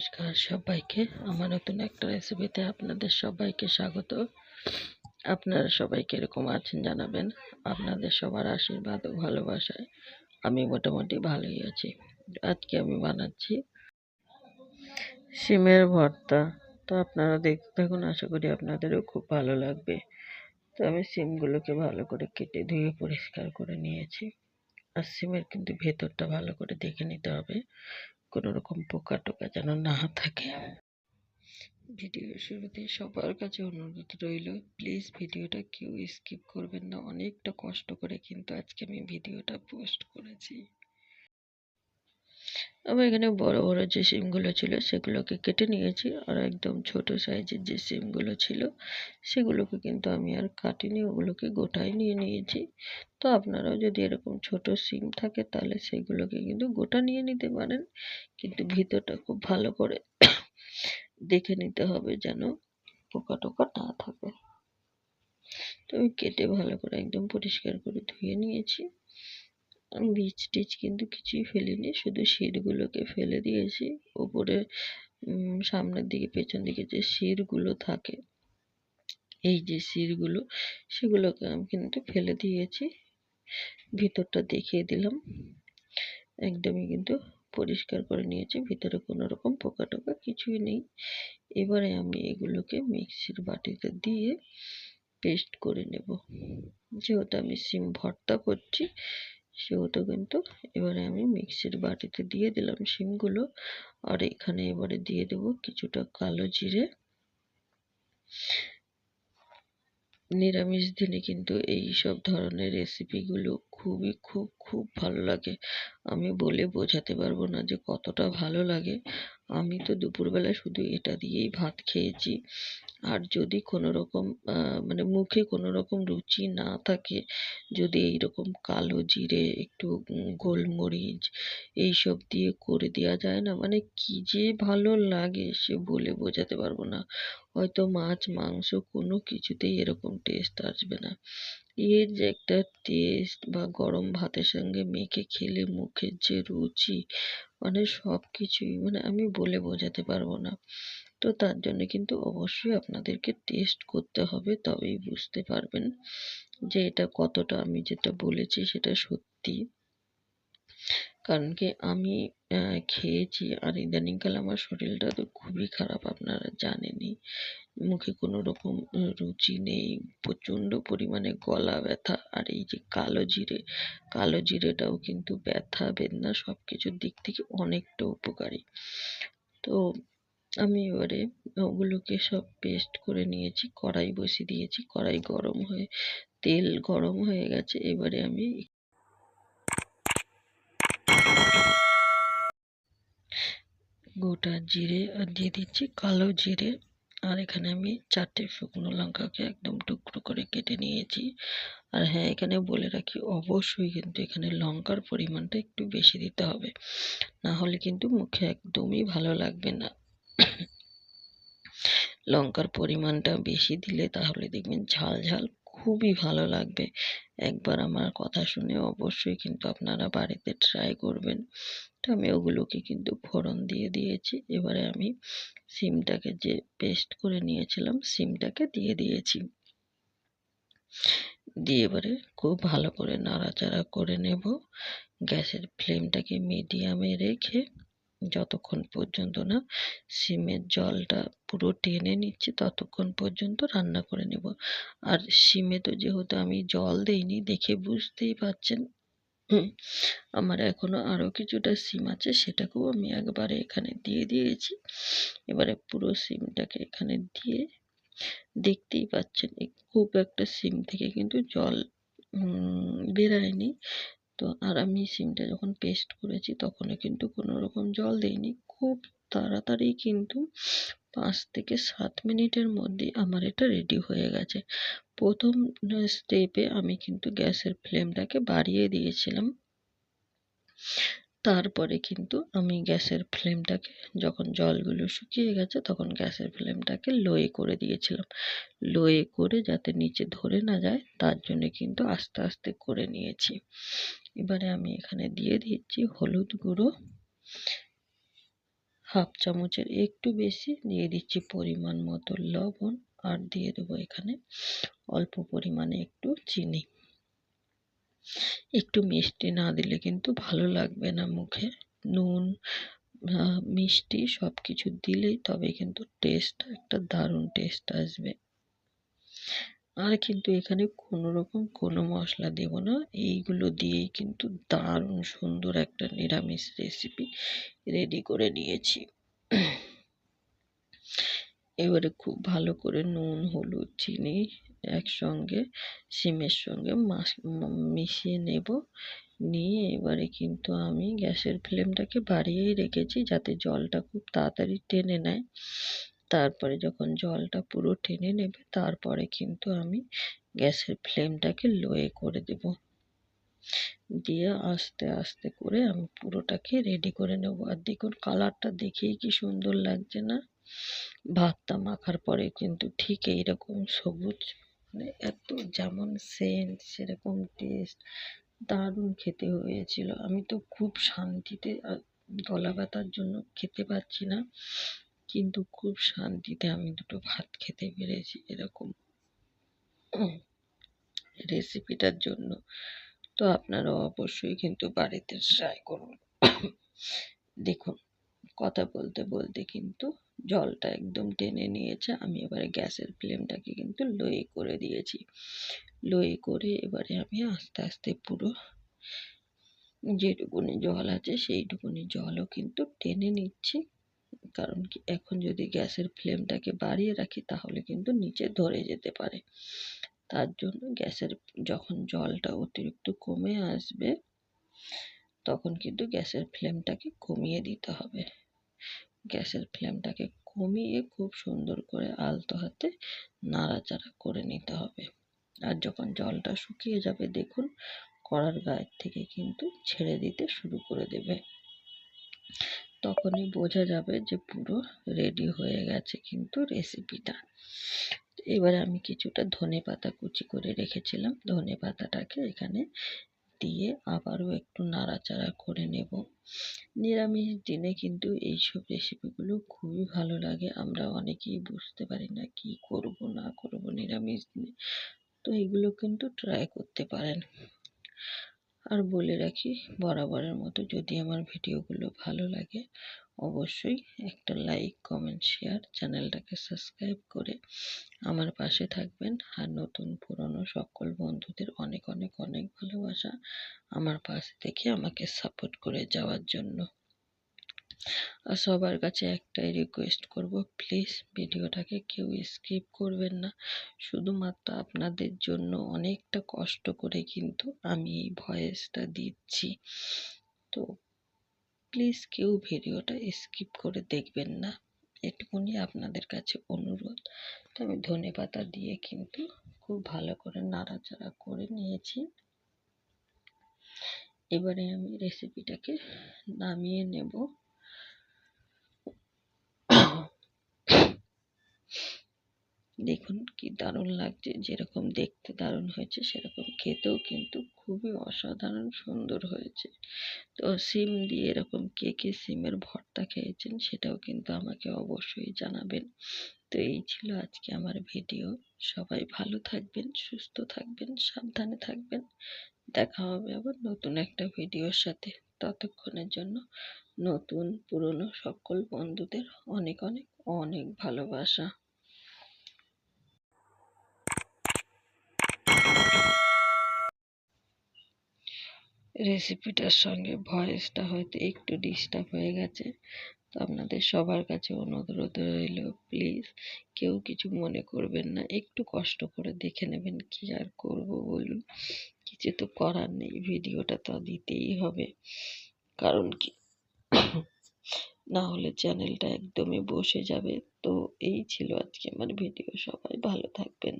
নমস্কার সবাইকে। আমার নতুন একটা রেসিপিতে আপনাদের সবাইকে স্বাগত। আপনারা সবাই কীরকম আছেন জানাবেন। আপনাদের সবার আশীর্বাদ ও ভালোবাসায় আমি মোটামুটি ভালোই আছি। আজকে আমি বানাচ্ছি সিমের ভর্তা। তো আপনারা দেখতে থাকুন আশা করি আপনাদেরও খুব ভালো লাগবে। তো আমি সিমগুলোকে ভালো করে কেটে ধুয়ে পরিষ্কার করে নিয়েছি। আর সিমের কিন্তু ভেতরটা ভালো করে দেখে নিতে হবে। কোনো রকম পোকা টোকা যেন না থাকে। ভিডিও শুরুতে সবার কাছে অনুরোধ রইল প্লিজ ভিডিওটা কেউ স্কিপ করবেন না। অনেকটা কষ্ট করে কিন্তু আজকে আমি ভিডিওটা পোস্ট করেছি। আমার এখানে বড় বড় যে সিমগুলো ছিল সেগুলোকে কেটে নিয়েছি আর একদম ছোট সাইজের যে সিমগুলো ছিল সেগুলোকে কিন্তু আমি আর কাটিনি, ওগুলোকে গোটাই নিয়ে নিয়েছি। তো আপনারাও যদি এরকম ছোট সিম থাকে তাহলে সেগুলোকে কিন্তু গোটা নিয়ে নিতে পারেন, কিন্তু ভিতরটা খুব ভালো করে দেখে নিতে হবে যেন পোকা টোকা না থাকে। তো আমি কেটে ভালো করে একদম পরিষ্কার করে ধুয়ে নিয়েছি। বীজ টিজ কিন্তু কিছুই ফেলিনি। শুধু শিরগুলোকে ফেলে দিয়েছি। ওপরে সামনের দিকে, পেছন দিকে যে শিরগুলো থাকে, এই যে শিরগুলো সেগুলোকে আমি কিন্তু ফেলে দিয়েছি। ভিতরটা দেখিয়ে দিলাম। একদমই কিন্তু পরিষ্কার করে নিয়েছি। ভিতরে কোনো রকম পোকা টোকা কিছুই নেই। এবারে আমি এগুলোকে মিক্সির বাটিতে দিয়ে পেস্ট করে নেব। যেহেতু আমি সিম ভর্তা করছি সেহেতু কিন্তু এবারে আমি মিক্সির বাটিতে দিয়ে দিলাম শিমগুলো। আর এখানে এবারে দিয়ে দেব কিছুটা কালো জিরে। নিরামিষ দিনে কিন্তু এই সব ধরনের রেসিপিগুলো খুবই খুব খুব ভালো লাগে। আমি বলে বোঝাতে পারব না যে কতটা ভালো লাগে। আমি তো দুপুরবেলা শুধু এটা দিয়েই ভাত খেয়েছি। আর যদি কোনো রকম মানে মুখে কোনো রকম রুচি না থাকে, যদি এই রকম কালো জিরে, একটু গোলমরিচ এইসব দিয়ে করে দেওয়া যায় না? মানে কি যে ভালো লাগে সে বলে বোঝাতে পারব না। হয়তো মাছ, মাংস কোনো কিছুতেই এরকম টেস্ট আসবে না। এর যে একটা টেস্ট বা গরম ভাতের সঙ্গে মেখে খেলে মুখের যে রুচি মানে সব কিছুই মানে আমি বলে বোঝাতে পারব না। তো তার জন্য কিন্তু অবশ্যই আপনাদেরকে টেস্ট করতে হবে, তবেই বুঝতে পারবেন যে এটা কতটা আমি যেটা বলেছি সেটা সত্যি। কারণ কি আমি খেয়েছি আর ইদানিংকালে আমার শরীরটা তো খুবই খারাপ, আপনারা জানেনই। মুখে কোনো রকম রুচি নেই, প্রচণ্ড পরিমাণে গলা ব্যথা আর এই যে কালো জিরে, কালো জিরেটাও কিন্তু ব্যথা, বেদনা সব কিছুর দিক থেকে অনেকটা উপকারী। তো আমি এবারে ওগুলোকে সব পেস্ট করে নিয়েছি, কড়াই বসিয়ে দিয়েছি, কড়াই গরম হয়ে, তেল গরম হয়ে গেছে, এবারে আমি গোটা জিরে আর দিয়ে দিচ্ছি, কালো জিরে, আর এখানে আমি চারটে শুকনো লঙ্কাকে একদম টুকরো করে কেটে নিয়েছি। আর হ্যাঁ এখানে বলে রাখি, অবশ্যই কিন্তু এখানে লঙ্কার পরিমাণটা একটু বেশি দিতে হবে, না হলে কিন্তু মুখে একদমই ভালো লাগবে না। লঙ্কার পরিমাণটা বেশি দিলে তাহলে দেখবেন ঝাল ঝাল খুবই ভালো লাগবে। একবার আমার কথা শুনে অবশ্যই কিন্তু আপনারা বাড়িতে ট্রাই করবেন। তো আমি ওগুলোকে কিন্তু ফোড়ন দিয়ে দিয়েছি। এবারে আমি সিমটাকে যে পেস্ট করে নিয়েছিলাম সিমটাকে দিয়ে দিয়েছি। দিয়ে এবারে খুব ভালো করে নাড়াচাড়া করে নেব। গ্যাসের ফ্লেমটাকে মিডিয়ামে রেখে যতক্ষণ পর্যন্ত না সিমের জলটা পুরো টেনে নিচ্ছে, ততক্ষণ পর্যন্ত রান্না করে নেব। আর সিমে তো যেহেতু আমি জল দেইনি, দেখে বুঝতেই পারছেন আমার এখনও আরও কিছুটা সিম আছে, সেটাকেও আমি একবারে এখানে দিয়ে দিয়েছি। এবারে পুরো সিমটাকে এখানে দিয়ে দেখতেই পাচ্ছেন খুব একটা সিম থেকে কিন্তু জল বেরায়নি। তো আর আমি সিমটা যখন পেস্ট করেছি তখনও কিন্তু কোনো রকম জল দেইনি। খুব তাড়াতাড়ি কিন্তু পাঁচ থেকে সাত মিনিটের মধ্যে আমার এটা রেডি হয়ে গেছে। প্রথম স্টেপে আমি কিন্তু গ্যাসের ফ্লেমটাকে বাড়িয়ে দিয়েছিলাম। তারপরে কিন্তু আমি গ্যাসের ফ্লেমটাকে, যখন জলগুলো শুকিয়ে গেছে তখন গ্যাসের ফ্লেমটাকে লোয়ে করে দিয়েছিলাম। লোয়ে করে যাতে নিচে ধরে না যায়, তার জন্য কিন্তু আস্তে আস্তে করে নিয়েছি। এবারে আমি এখানে দিয়ে দিচ্ছি হলুদ গুঁড়ো। হাফ চামচের একটু বেশি, দিয়ে দিচ্ছি পরিমাণ মতো লবণ, আর দিয়ে দেবো এখানে অল্প পরিমাণে একটু চিনি। একটু মিষ্টি না দিলে কিন্তু ভালো লাগবে না মুখে। নুন মিষ্টি সব কিছু দিলেই তবে কিন্তু টেস্ট একটা দারুণ টেস্ট আসবে। আর কিন্তু এখানে কোনো রকম কোনো মশলা দেব না। এইগুলো দিয়েই কিন্তু দারুণ সুন্দর একটা নিরামিষ রেসিপি রেডি করে নিয়েছি। এবারে খুব ভালো করে নুন, হলুদ, চিনি একসঙ্গে সিমের সঙ্গে মিশিয়ে নেব। নিয়ে এবারে কিন্তু আমি গ্যাসের ফ্লেমটাকে বাড়িয়েই রেখেছি যাতে জলটা খুব তাড়াতাড়ি টেনে নেয়। তারপরে যখন জলটা পুরো টেনে নেবে, তারপরে কিন্তু আমি গ্যাসের ফ্লেমটাকে লোয়ে করে দেব। দিয়ে আস্তে আস্তে করে আমি পুরোটাকে রেডি করে নেব। আর দেখুন কালারটা দেখেই কি সুন্দর লাগছে না? ভাতটা মাখার পরে কিন্তু ঠিক এইরকম সবুজ মানে এত যেমন সেন্ট সেরকম টেস্ট দারুণ খেতে হয়েছিল। আমি তো খুব শান্তিতে গলা ব্যথার জন্য খেতে পারছি না, কিন্তু খুব শান্তিতে আমি দুটো ভাত খেতে পেরেছি এরকম। রেসিপিটার জন্য। তো আপনারা অবশ্যই কিন্তু বাড়িতে ট্রাই করুন। দেখুন, কথা বলতে বলতে কিন্তু জলটা একদম টেনে নিয়েছে। আমি এবারে গ্যাসের ফ্লেমটাকে কিন্তু লোয়ে করে দিয়েছি। লোয়ে করে এবারে আমি আস্তে আস্তে পুরো যেটুকুনি জল আছে সেইটুকুনি জলও কিন্তু টেনে নিচ্ছি। কারণ কি এখন যদি গ্যাসের ফ্লেমটাকে বাড়িয়ে রাখি তাহলে কিন্তু নিচে ধরে যেতে পারে। তার জন্য গ্যাসের যখন জলটা অতিরিক্ত কমে আসবে তখন কিন্তু গ্যাসের ফ্লেমটাকে কমিয়ে দিতে হবে। গ্যাসের ফ্লেমটাকে কমিয়ে খুব সুন্দর করে আলতো হাতে নাড়াচাড়া করে নিতে হবে। আর যখন জলটা শুকিয়ে যাবে, দেখুন, কড়ার গায়ের থেকে কিন্তু ছেড়ে দিতে শুরু করে দেবে। তখনই বোঝা যাবে যে পুরো রেডি হয়ে গেছে কিন্তু রেসিপিটা। এবারে আমি কিছুটা ধনে পাতা কুচি করে রেখেছিলাম। ধনে পাতাটাকে এখানে দিয়ে আবারও একটু নাড়াচাড়া করে নেব। নিরামিষ দিনে কিন্তু এইসব রেসিপিগুলো খুবই ভালো লাগে। আমরা অনেকেই বুঝতে পারি না কি করব, না করব নিরামিষ দিনে। তো এগুলো কিন্তু ট্রাই করতে পারেন। আর বলে রাখি, বরাবরের মতো যদি আমার ভিডিওগুলো ভালো লাগে অবশ্যই একটা লাইক কমেন্ট শেয়ার চ্যানেলটাকে সাবস্ক্রাইব করে আমার পাশে থাকবেন। আর নতুন পুরনো সকল বন্ধুদের অনেক অনেক অনেক ভালোবাসা আমার পাশে থেকে আমাকে সাপোর্ট করে যাওয়ার জন্য। আর সবার কাছে একটাই রিকোয়েস্ট করব প্লিজ ভিডিওটাকে কেউ স্কিপ করবেন না। শুধুমাত্র আপনাদের জন্য অনেকটা কষ্ট করে কিন্তু আমি এই ভয়েসটা দিচ্ছি। তো প্লিজ কেউ ভিডিওটা স্কিপ করে দেখবেন না। এটুকুনি আপনাদের কাছে অনুরোধ। তো আমি ধনে পাতা দিয়ে কিন্তু খুব ভালো করে নাড়াচাড়া করে নিয়েছি। এবারে আমি রেসিপিটাকে নামিয়ে নেব। দেখুন কি দারুণ লাগছে, যেরকম দেখতে দারুণ হয়েছে, সেরকম খেতেও কিন্তু খুবই অসাধারণ সুন্দর হয়েছে। তো সিম দিয়ে এরকম কে কে সিমের ভর্তা খেয়েছেন সেটাও কিন্তু আমাকে অবশ্যই জানাবেন। তো এই ছিল আজকে আমার ভিডিও। সবাই ভালো থাকবেন, সুস্থ থাকবেন, সাবধানে থাকবেন। দেখা হবে আবার নতুন একটা ভিডিওর সাথে। ততক্ষণের জন্য নতুন, পুরনো সকল বন্ধুদের অনেক অনেক অনেক ভালোবাসা। রেসিপিটার সঙ্গে ভয়েসটা হয়তো একটু ডিস্টার্ব হয়ে গেছে, তো আপনাদের সবার কাছে অনুরোধ রইল প্লিজ কেউ কিছু মনে করবেন না, একটু কষ্ট করে দেখে নেবেন কি আর করব বলুন। কিছু তো করার নেই, ভিডিওটা তো দিতেই হবে। কারণ কি? না হলে চ্যানেলটা একদমই বসে যাবে, তো এই ছিল আজকে আমার ভিডিও, সবাই ভালো থাকবেন।